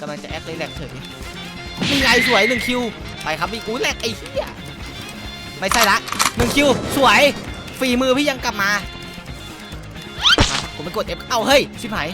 กำลังจะแอคเลยแหลกเฉยนี่ไงสวยหนึ่งคิว ไปครับพี่กูแหลกไอ้เหี้ยไม่ใช่ละหนึ่งคิว สวย ฝีมือพี่ยังกลับมา ผมไปกด F เอ้าเฮ้ย ชิบหาย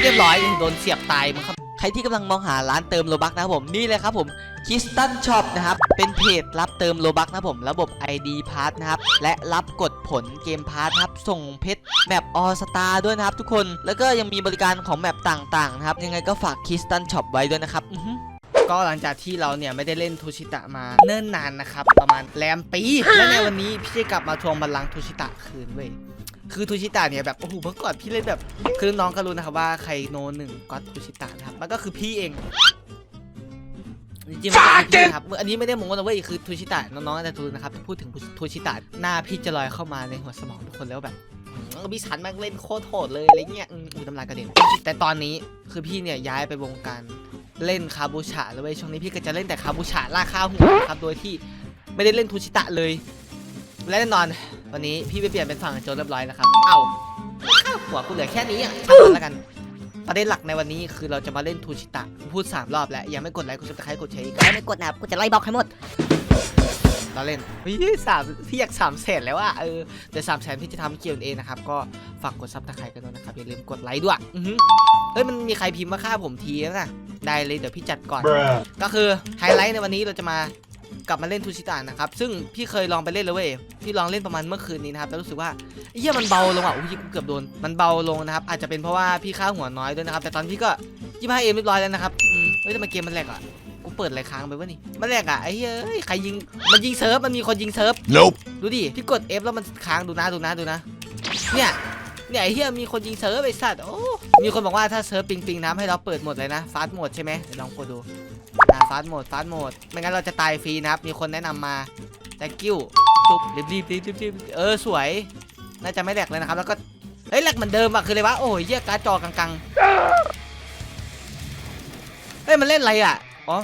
เรียบร้อย โดนเสียบตายมึงครับ ใครที่กำลังมองหาร้านเติมโลบักนะครับผมนี่เลยครับผมคิสตันช็อปนะครับเป็นเพจรับเติมโลบักนะผมระบบ ID p a s s นะครับและรับกดผลเกมพาร์ทครับส่งเพชรแมปออสตาด้วยนะครับทุกคนแล้วก็ยังมีบริการของแมปต่างๆนะครับยังไงก็ฝากคิสตันช็อปไว้ด้วยนะครับก็หลังจากที่เราเนี่ยไม่ได้เล่นทูชิตะมาเนิ่นนานนะครับประมาณแรมปีและในวันนี้พี่จะกลับมาทวงบัลลังก์ทูชิตะคืนเว้ย คือทูชิตะเนี่ยแบบโอ้โหเมื่อก่อนพี่เล่นแบบคือน้องก็รู้นะครับว่าใครโนหนึ่งก็ทูชิตะนะครับมันก็คือพี่เองจริงๆมันก็คือพี่นะครับอันนี้ไม่ได้โม้นะเว้ยคือทูชิตะน้องๆน่าจะรู้นะครับพูดถึงทูชิตะหน้าพี่จะลอยเข้ามาในหัวสมองทุกคนแล้วแบบอืมพี่สันแม่งเล่นโคตรโหดเลยอะไรเงี้ยอืมอุ้ยตำรากระเด็นแต่ตอนนี้คือพี่เนี่ยย้ายไปวงการเล่นคาบูชาแล้วเว้ยช่วงนี้พี่ก็จะเล่นแต่คาบูชาล่าข้าวหัวนะครับโดยที่ไม่ได้เล่นทูชิตะเลย และแน่นอน วันนี้พี่ไปเปลี่ยนเป็นฝั่งโจนเรียบร้อยแล้วครับ เอ้าข้าวหัวกูเหลือแค่นี้อะช่างมันแล้วกัน ประเด็นหลักในวันนี้คือเราจะมาเล่นทูชิตะ พูดสามรอบแล้ว ยังไม่กดไลค์กดซับสไครต์กดแชร์อีกใครไม่กดนะครับกูจะไล่บล็อกให้หมดเราเล่นพี่สามพี่อยากสามแสนแล้วอะเออแต่สามแสนพี่จะทำเกียวเอนะครับ ก็ฝากกดซับสไครต์กันด้วยนะครับ อย่าลืมกดไลค์ด้วยอือหือเฮ้ยมันมีใครพิมพ์มาฆ่าผมทีแล้วนะได้เลยเดี๋ยวพี่จัดก่อน Bruh. ก็คือไฮไลท์ในวันนี้เราจะมา กลับมาเล่นทูชิตานะครับซึ่งพี่เคยลองไปเล่นแล้วเว้ยพี่ลองเล่นประมาณเมื่อคืนนี้นะครับแล้วรู้สึกว่าเฮียมันเบาลงอะอุ้ยกูเกือบโดนมันเบาลงนะครับอาจจะเป็นเพราะว่าพี่ค่าหัวน้อยด้วยนะครับแต่ตอนพี่ก็ยี่ห้าเอ็มเรียบร้อยแล้วนะครับอืมเฮ้ยทำไมเกมมันแหลกอะกูเปิดอะไรค้างไปวะนี่มันแหลกอะไอ้เฮ้ยเอ้ยใครยิงมันยิงเซิร์ฟมันมีคนยิงเซิร์ฟ Nope. ดูดิพี่กด F แล้วมันค้างดูนะดูนะดูนะเนี่ยเนี่ยไอ้เฮียมีคนยิงเซิร์ฟไอ้สัตว์โอ้มีคนบอกว่าถ้าเซิร์ฟปิงปิงน้ำให้เราเปิดหมดเลยนะฟาสต์โหมดใช่ไหมเดี๋ยวลองกดดู อ่าฟาสต์โหมดฟาสต์โหมดไม่งั้นเราจะตายฟรีนะครับ มีคนแนะนำมาแต่กิ้วจุ๊บรีบรีบรีบรีบเออสวย น่าจะไม่แหลกเลยนะครับ แล้วก็เฮ้ยแหลกเหมือนเดิมอะคืออะไรวะโอ้ยเหี้ยการ์ดจอกังๆเฮ้ยมันเล่นอะไรอะอ๋อ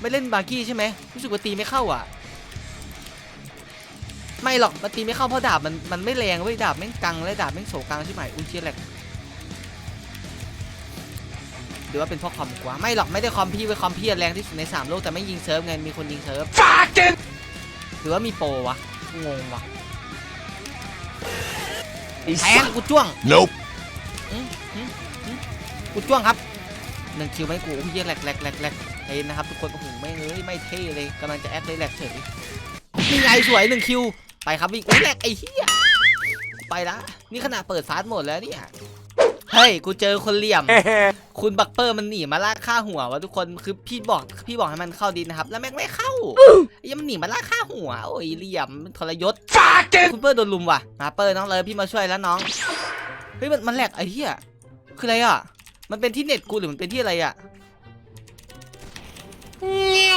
ไม่เล่นบาร์กี้ใช่ไหมรู้สึกว่าตีไม่เข้าอะ ไม่หรอกมันตีไม่เข้าเพราะดาบมันมันไม่แรงเว้ยดาบแม่งกังและดาบแม่งโศกังใช่ไหมอุ้ยเชียแหลก หรือว่าเป็นเพราะคอมกว่าไม่หรอกไม่ได้คอมพี่เว้ยคอมพี่อะแรงที่สุดในสามโลกแต่ไม่ยิงเซิร์ฟไงมีคนยิงเซิร์ฟหรือว่ามีโปรวะงงวะแทงกูจ้วง Nope. กูจ้วงครับหนึ่งคิวไม่กูอุ้ยเหี้ยแหลกแหลกแหลกแหลกเอ็นนะครับทุกคนโอ้โหไม่งเอ้ยไม่เท่เลยกำลังจะแอดเลยแหลกเฉยนี่ไงสวยหนึ่งคิวไปครับวิ่งอุ้ยแหลกไอ้เหี้ยไปละนี่ขนาดเปิดฟาสต์โหมดแล้วเนี่ย เฮ้ย กูเจอคนเหลี่ยม คุณบักเปอร์มันหนีมาลากฆ่าหัววะทุกคน คือพี่บอกพี่บอกให้มันเข้าดินนะครับ แล้วแม่งไม่เข้าไอ้ยังมันหนีมาลากฆ่าหัว โอ้ยเหลี่ยมมันทรยศคุณเปอร์โดนลุมว่ะ มาเปอร์น้องเลยพี่มาช่วยแล้วน้อง เฮ้ยมันมันแหลกไอ้เหี้ย คืออะไรอะ มันเป็นที่เน็ตกูหรือมันเป็นที่อะไรอะ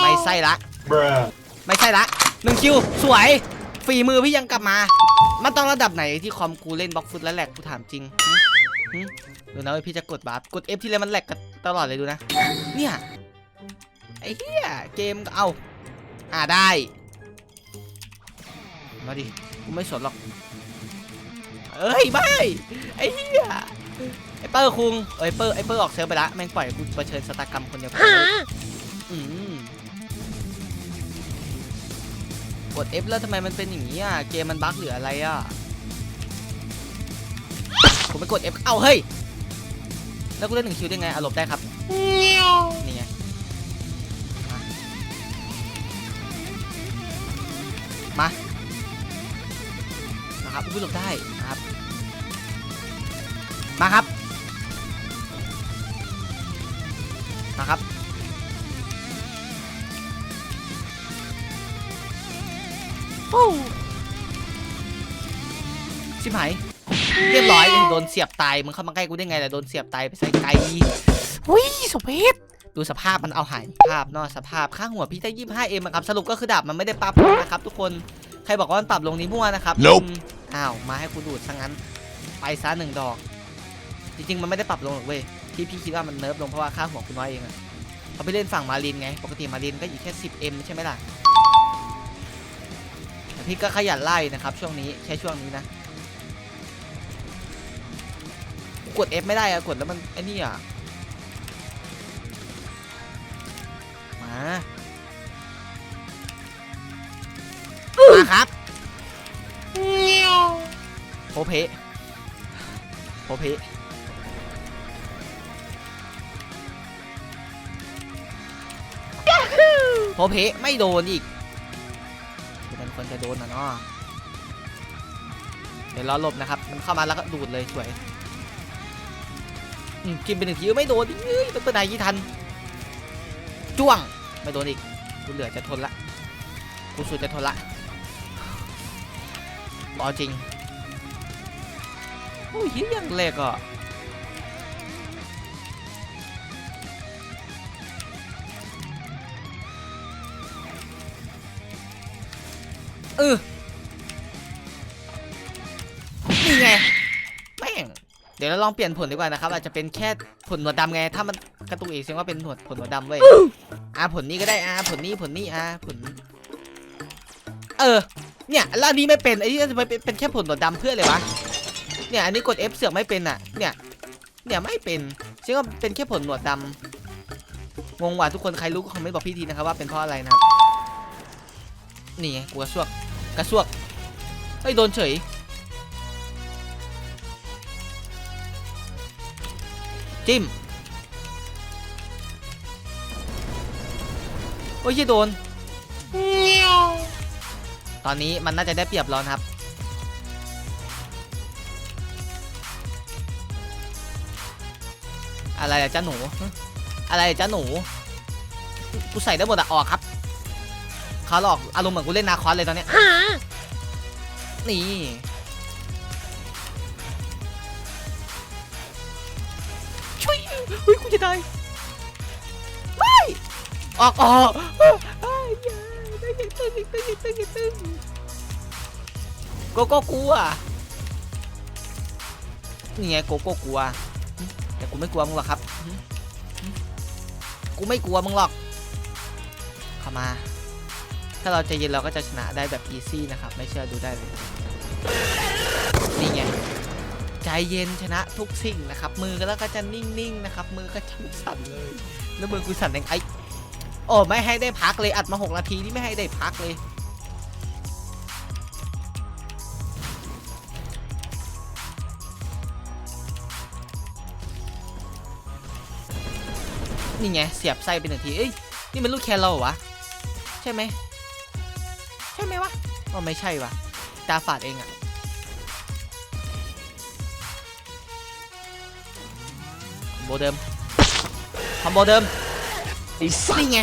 ไม่ใช่ละ Bruh. ไม่ใช่ละหนึ่งคิว สวย ฝีมือพี่ยังกลับมา มันต้องระดับไหนที่คอมกูเล่นบล็อกฟุตแล้วแหลกกูถามจริงหึหึ ดูนะว่าพี่จะกดบัฟกด F ที่ไรมันแหลกกันตลอดเลยดูนะ เนี่ย ไอ้เหี้ยเกมก็เอาอ่าได้ มาดิกูไม่สนหรอก เอ้ยไม่ไอ้เหี้ยไอ้เปอร์คุงเอ้ยเปอร์ไอ้เปอร์ออกเซิร์ฟไปละแม่งปล่อยกูเผชิญสตากรรมคนเดียวกันอืมกด F แล้วทำไมมันเป็นอย่างนี้อะ เกมมันบั๊กหรืออะไรอะ ผมไปกด F เอ้าเฮ้ย แล้วกูเล่นหนึ่งคิวได้ไงอะหลบได้ครับ นี่ไงมานะครับอุ้ยหลบได้นะครับ มาครับ มาครับฟู้ชิบหาย เรียบร้อยโดนเสียบตายมึงเข้ามาใกล้กูได้ไงล่ะโดนเสียบตายไปใส่ไกลหุ้ยสเปซดูสภาพมันเอาหายภาพเนอกสภาพข้างหัวพี่ได้ยี่ห้าเอ็มครับสรุปก็คือดาบมันไม่ได้ปรับลงนะครับทุกคนใครบอกว่ามันปรับลงนี้มั่วนะครับ Nope อืมอ้าวมาให้กูดูดซะงั้น ไปซะหนึ่งดอก จริงๆมันไม่ได้ปรับลงหรอกเว้ยที่พี่คิดว่ามันเนิร์ฟลงเพราะว่าค่าหัวคุณน้อยเองอะเขาไปเล่นฝั่งมารินไง ปกติมารินก็อยู่แค่ 10M ใช่ไหมล่ะแต่พี่ก็ขยันไล่นะครับ ช่วงนี้แค่ช่วงนี้นะ กด F ไม่ได้อะกดแล้วมันไอ้นี่อะมามาครับโพเพโพเพโพเพไม่โดนอีกมันควจะโดนนะเนาะเดี๋ยวรอหลบนะครับ มันเข้ามาแล้วก็ดูดเลยสวย กินไปหนึ่งทีไม่โดนอีกเอ้ยต้องเป็นายยี่ทัน จ้วง ไม่โดนอีกกูเหลือจะทนละกูสุดจะทนละรอจริง โอ้ยยยังเล็กอะเออ ดี๋ยวเราลองเปลี่ยนผลดีกว่านะครับ อาจจะเป็นแค่ผลหนวดดำไง ถ้ามันกระตุกอีกแสดงว่าเป็นหนวดผลหนวดดำเว้ยอ่าผลนี้ก็ได้อ่าผลนี้ผลนี้อ่าผล เออ เนี่ยแล้วอันนี้ไม่เป็นไอ้ที่จะไปเป็นเป็นแค่ผลหนวดดำเพื่อเลยวะ เนี่ยอันนี้กด F เสือกไม่เป็นอะ เนี่ย เนี่ยไม่เป็นซึ่งว่าเป็นแค่ผลหนวดดำงงว่ะทุกคนใครรู้ก็คอมเมนต์บอกพี่ทีนะครับว่าเป็นเพราะอะไรนะครับนี่ไงกูกระซวกกระซวกเฮ้ยโดนเฉย จิ้มโอ้ยเหี้ยโดน ตอนนี้มันน่าจะได้เปรียบเรานะครับ อะไรอะจ้าหนู อะไรอะจ้าหนู กูใส่ได้หมดอะออกครับเขาหลอกอารมณ์เหมือนกูเล่นนาคอสเลยตอนเนี้ยนี่ เฮ้ยกูจะตายไม่ออกออกเอ้ยอย่าได้ยินตึ้งตึ้งตึ้งตึ้งโกโก้กลัวนี่ไงโกโก้กลัว แต่กูไม่กลัวมึงหรอกครับ กูไม่กลัวมึงหรอก เข้ามา ถ้าเราใจเย็นเราก็จะชนะได้แบบอีซี่นะครับ ไม่เชื่อดูได้เลย นี่ไง ใจเย็นชนะทุกสิ่งนะครับ มือก็แล้วก็จะนิ่งๆนะครับ มือก็จะไม่สั่นเลย แล้วมือกูสั่นแรงไอ้โอ้ไม่ให้ได้พักเลยอัดมาหกนาทีนี่ไม่ให้ได้พักเลยนี่ไงเสียบไส้ไปหนึ่งทีเอ้ยนี่มันลูกแครเราเหรอวะใช่ไหมใช่ไหมวะอ๋อไม่ใช่วะตาฝาดเองอะ เดิมคอมโบเดิมนี่ไง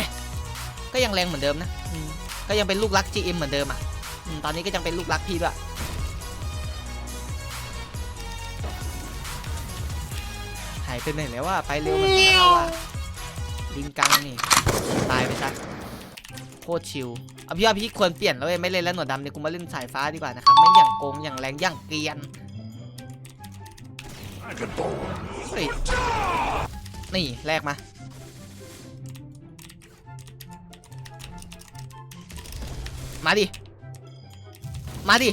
ก็ยังแรงเหมือนเดิมนะอืมก็ยังเป็นลูกรัก GM เหมือนเดิมอะอืมตอนนี้ก็ยังเป็นลูกรักพี่ด้วยหายไปไหนแล้วว่าไปเร็วเหมือนกันว่าลิงกังนี่ตายไปซะโคตรชิลเอาพี่ว่าพี่ควรเปลี่ยนแล้วเว้ยไม่เล่นแล้วหนวดดำเนี่ยกูมาเล่นสายฟ้าดีกว่านะครับไม่อย่างโกงอย่างแรงอย่างเกรียน เฮ้ยนี่แลกมามาดิ มาดิ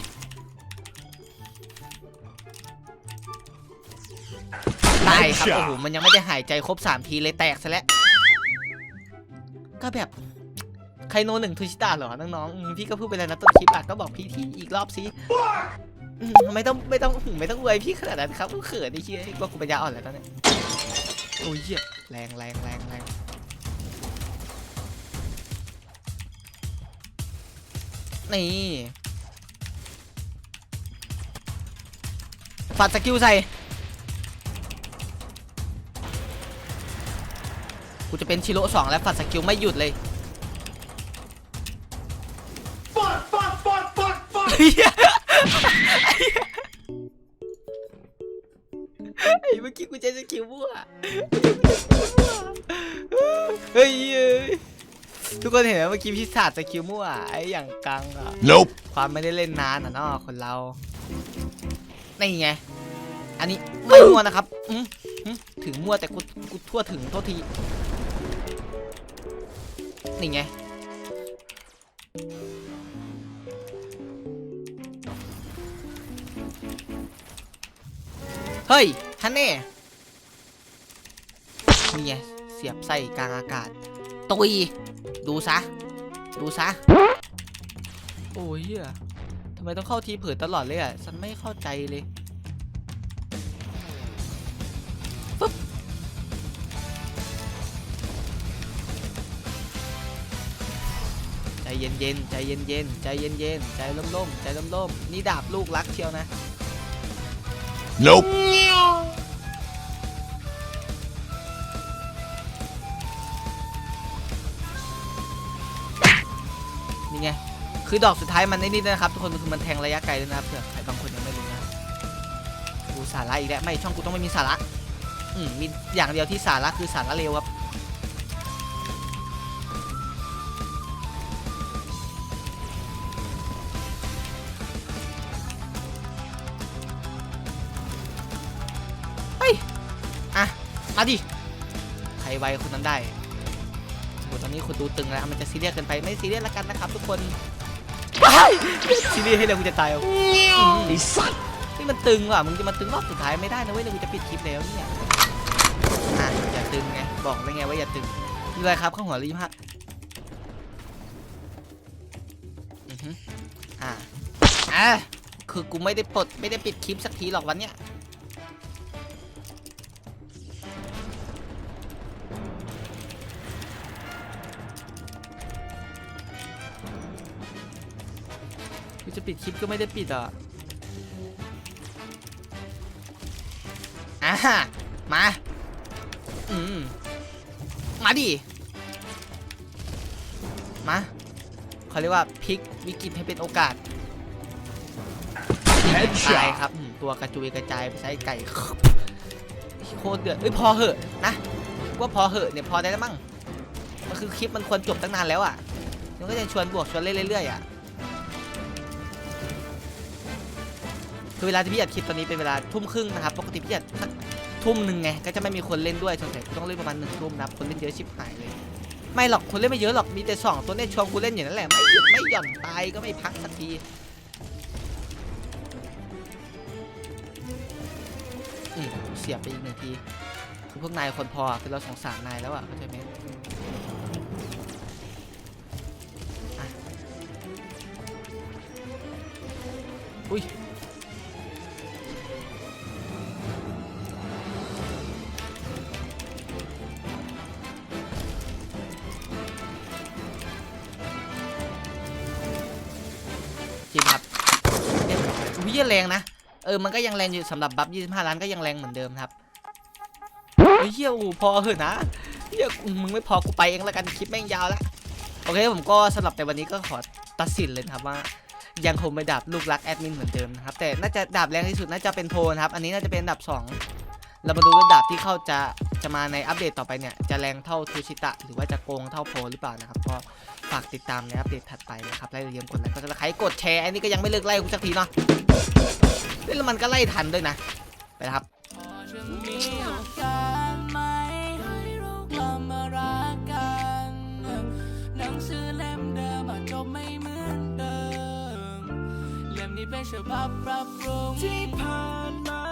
ตายครับ โอ้โห มันยังไม่ได้หายใจครบ 3 ทีเลยแตกซะแล้ว ก็แบบ ใครโนหนึ่งทูชิตาเหรอ น้องๆอืมพี่ก็พูดไปแล้วนะต้นคลิปอะ ก็บอกพี่ทีอีกรอบสิอืม ไม่ต้องไม่ต้องไม่ต้องอวยพี่ขนาดนั้นครับกูเขินไอ้เชี่ยว่ากูปัญญาอ่อนแล้วตอนเนี้ยโอ้ยเหี้ยแรงแรงแรงแรงนี่ฝัดสกิลใส่กูจะเป็นชิโร่สองแล้วฝัดสกิลไม่หยุดเลยเหี้ย ไอ้เมื่อกี้กูใช้สกิลมั่วเฮ้ยเอ้ยทุกคนเห็นไหมเมื่อกี้พี่ศาสตร์สกิลมั่วไอ้อย่างกังอะ Nope. ความไม่ได้เล่นนานอะเนาะคนเรานี่ไง อันนี้ไม่มั่วนะครับอืมอืมถึงมั่วแต่กูกูทั่วถึงโทษทีนี่ไงเฮ้ย ฮันเน่นี่ไงเสียบไส้กลางอากาศตุยดูซะ ดูซะ โอ้ยเฮียทำไมต้องเข้าทีเผิดตลอดเลยอะ ฉันไม่เข้าใจเลยฟึ๊บใจเย็นๆ ใจเย็นๆ ใจเย็นๆ ใจล่มๆ ใจล่มๆ นี่ดาบลูกรักเชียวนะ Nope. นี่ไง คือดอกสุดท้ายมันไอ้นี่ด้วยนะครับ ทุกคนคือมันแทงระยะไกลด้วยนะครับเผื่อใครบางคนยังไม่รู้นะกูสาระอีกแล้ว ไม่ช่องกูต้องไม่มีสาระ อืมมีอย่างเดียวที่สาระคือสาระเร็วครับ มาดิ ใครไวคนนั้นได้โหตอนนี้คุณดูตึงแล้วมันจะซีเรียสเกินไปไม่ซีเรียสแล้วกันนะครับ ทุกคนซีเรียสให้เร็วกูจะตายเอาไอ้สัตว์นี่มันตึงว่ะมึงจะมาตึงรอบสุดท้ายไม่ได้นะเว้ยเดี๋ยวกูจะปิดคลิปแล้วเนี่ยอะอย่าตึงไงบอกได้ไงว่าอย่าตึงคืออะไรครับข้างหัวรีบฮะอือฮึอะอะคือกูไม่ได้ปลดไม่ได้ปิดคลิปสักทีหรอกวันเนี้ย คือจะปิดคลิปก็ไม่ได้ปิดอะอ่ามา อืม มาดิ มาเขาเรียกว่าพลิกวิกฤตให้เป็นโอกาสตายครับอืมตัวกระจุยกระจายไปใช้ไก่โคตรเดือดเอ้ยพอเหอะนะว่าพอเหอะเนี่ยพอได้แล้วมั้งมันคือคลิปมันควรจบตั้งนานแล้วอะมันก็จะชวนบวกชวนเล่นเรื่อยๆอะ คือเวลาที่พี่อัดคลิปตอนนี้เป็นเวลาทุ่มครึ่งนะครับ ปกติพี่อัดสักทุ่มหนึ่งไง ก็จะไม่มีคนเล่นด้วยสงสัยกูต้องเล่นประมาณหนึ่งทุ่มนะครับ คนเล่นเยอะชิบหายเลย ไม่หรอก คนเล่นไม่เยอะหรอก มีแต่สองตัวเนี่ยชวนกูเล่นอย่างนั้นแหละ ไม่หยุดไม่หย่อนตายก็ไม่พักสักทีเสียบไปอีกหนึ่งที คือพวกนายคนพอคือเราสงสารนายแล้วอะเข้าใจไหมอุ้ย จริงครับเนี่ยวิแรงนะเออมันก็ยังแรงอยู่สำหรับบัฟ25 ล้านก็ยังแรงเหมือนเดิมครับเฮ้ยเฮียโอ้พอเหอะนะเฮียมึงไม่พอกูไปเองแล้วกันคลิปแม่งยาวล้วโอเคผมก็สำหรับในวันนี้ก็ขอตัดสินเลยครับว่ายังคงไม่ดาบลูกรักแอดมินเหมือนเดิมนะครับแต่น่าจะดาบแรงที่สุดน่าจะเป็นโพนะครับ อันนี้น่าจะเป็นดับ2เรามาดูว่าดาบที่เข้าจะ จะมาในอัปเดตต่อไปเนี่ย จะแรงเท่าทูชิตะ หรือว่าจะโกงเท่าโพหรือเปล่านะครับ ก็ฝากติดตามในอัปเดตถัดไปนะครับไล่เรียงกดไลค์กดไลค์กดแชร์อันนี้ก็ยังไม่เลิกไล่กูสักทีเนาะเฮ้ยแล้วมันก็ไล่ทันด้วยนะ ไปครับเป็นฉบับปรับปรุงที่ผ่านมา